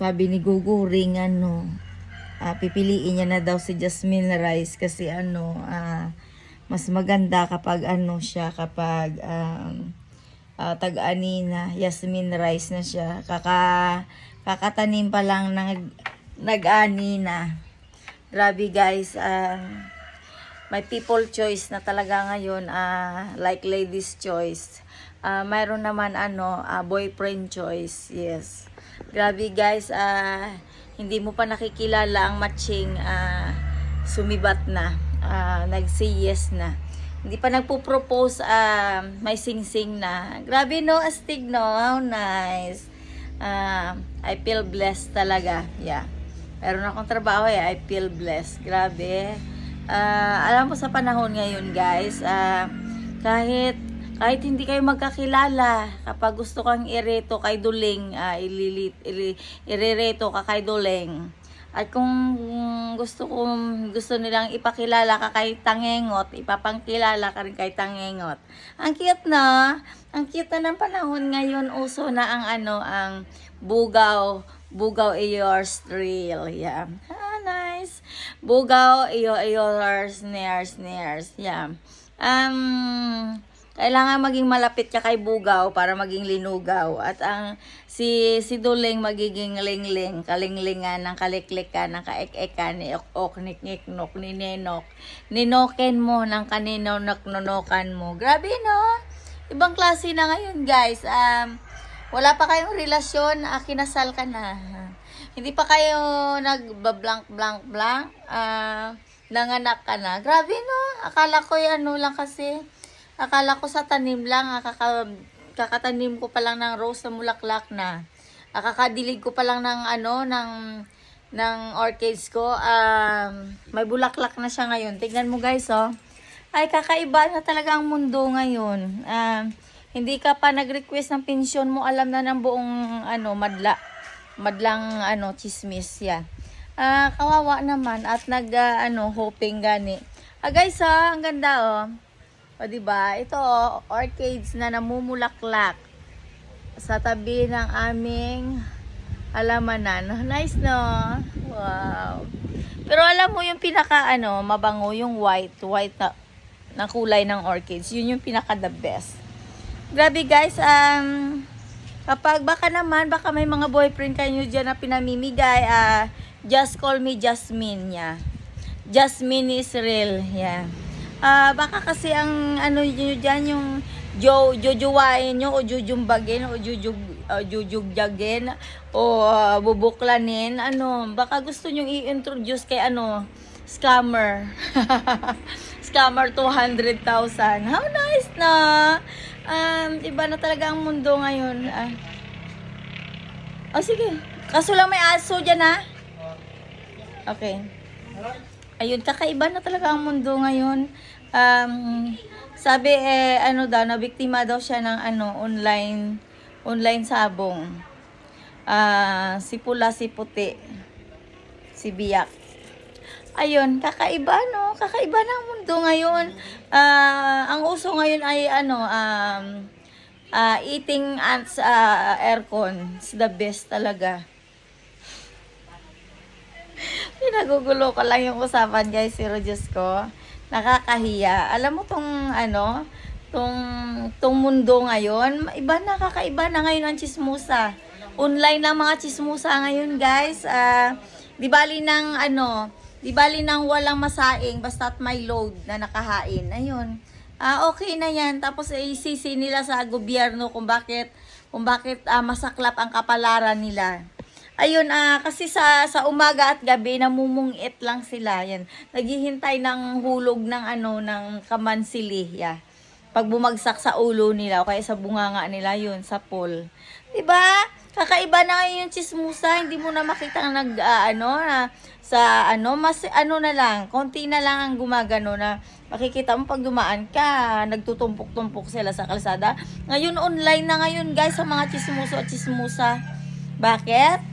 sabi ni Gugu Ring ano, ah, pipiliin niya na daw si Jasmine Rice kasi ano, ah, mas maganda kapag ano siya, kapag um, ah, tag-ani na, Yasmin Rice na siya. Kaka, kakatanim pa lang ng nag-ani na. Grabe guys, ah, may people choice na talaga ngayon, ah, like ladies choice. Ah, mayroon naman ano, ah, boyfriend choice. Yes. Grabe guys, ah, hindi mo pa nakikilala ang matching ah, sumibat na. Ah, nag-say yes na. Hindi pa nagpo-propose, ah, may sing-sing na. Grabe no, astig no, how nice. Ah, I feel blessed talaga. Yeah. Meron akong trabaho eh, I feel blessed. Grabe. Ah, alam mo sa panahon ngayon guys, ah, kahit kahit hindi kayo magkakilala, kapag gusto kang ireto kay Duling, ah, ililit, ili, irereto ka kay Duling. At kung gusto kong gusto nilang ipakilala ka kay Tangengot, ipapangkilala ka rin kay Tangengot. Ang cute na. Ang cute na ng panahon ngayon. Uso na ang ano, ang bugaw. Bugaw yours thrill. Yeah. Ah, nice. Bugaw iyo yours snares snares. Yeah. Um, kailangan maging malapit ka kay Bugaw para maging linugaw. At ang si si Duling magiging lingling, kalinglingan ng kaliklikan, ng kaek-ekan, ni ok nik nok ni nenok. Ninoken mo ng kanino naknonokan mo. Grabe no? Ibang klase na ngayon guys. Um, wala pa kayong relasyon, ah, kinasal ka na. Hindi pa kayo nag-blank blank blank. Ah, nanganak ka na. Grabe no? Akala ko ano lang kasi. Akala ko sa tanim lang, ah, kaka, kakatanim ko pa lang ng rose na mulaklak na. Ah, kakadilig ko pa lang ng ano, ng ng orchids ko. Um, may bulaklak na siya ngayon. Tingnan mo guys, oh. Ay, kakaiba na talaga ang mundo ngayon. Um, hindi ka pa nag-request ng pensyon mo, alam na ng buong ano, madla. Madlang ano, chismis yan. Ah, kawawa naman at nag ah, ano, hoping gani. Ah, guys, ah, ang ganda oh. O, di ba? Ito, orchids na namumulaklak sa tabi ng aming alamanan. Nice, no? Wow. Pero alam mo yung pinaka, ano, mabango, yung white, white na, na kulay ng orchids. Yun yung pinaka the best. Grabe, guys. Um, kapag baka naman, baka may mga boyfriend kayo dyan na pinamimigay, ah, just call me Jasmine, yeah. Jasmine is real, yeah. Ah, baka kasi ang ano nyo dyan, yung jo, jojowain nyo o jujumbagin o jujug, uh, jujugjagin o ah, bubuklanin, ano, baka gusto nyo i-introduce kay ano, scammer. scammer 200,000. How nice na! Um, iba na talaga ang mundo ngayon. Ah. Oh, sige. Kaso lang may aso dyan, ha? Okay. Ayun, kakaiba na talaga ang mundo ngayon. Um, sabi eh ano daw, nabiktima daw siya ng ano online online sabong. Ah, si pula si puti. Si biyak. Ayun, kakaiba no, kakaiba na ang mundo ngayon. Ah, ang uso ngayon ay ano um ah, eating ants ah, aircon. It's the best talaga. Pinagugulo ko lang yung usapan guys, pero Diyos ko, nakakahiya. Alam mo tong ano, tong, tong mundo ngayon, iba na, kakaiba na ngayon ang chismusa. Online lang mga chismusa ngayon guys. Ah, di bali ng ano, di bali ng walang masaing, basta't may load na nakahain. Ayun. Ah, okay na yan. Tapos eh, isisi nila sa gobyerno kung bakit kung bakit ah, masaklap ang kapalaran nila. Ayun, ah, kasi sa, sa umaga at gabi, namumungit lang sila. Yan. Naghihintay ng hulog ng ano, ng kamansili. Yeah. Pag bumagsak sa ulo nila, o kaya sa bunganga nila, yun, sa pool. Diba? Kakaiba na ngayon yung chismusa, hindi mo na makita ang nag, ah, ano, na, sa, ano, mas, ano na lang, konti na lang ang gumagano na, makikita mo pag dumaan ka, nagtutumpok-tumpok sila sa kalsada. Ngayon, online na ngayon, guys, sa mga chismuso at chismusa. Bakit?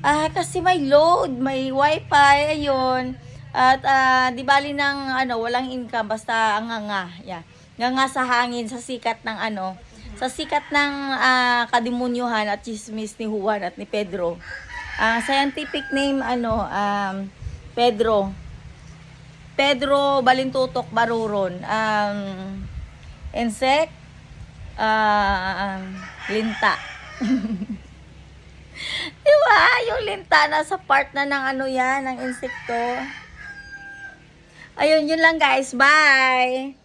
Ah, kasi may load, may wifi, ayun. At ah, di bali ng ano, walang income, basta ang nga Yeah. Nga nga sa hangin, sa sikat ng ano, sa sikat ng ah, kadimunyuhan at chismis ni Juan at ni Pedro. Ah, scientific name ano um Pedro. Pedro Balintutok Baruron. Um insect ah linta. Di ba? Yung linta nasa part na ng ano yan, ng insekto. Ayun, yun lang guys. Bye!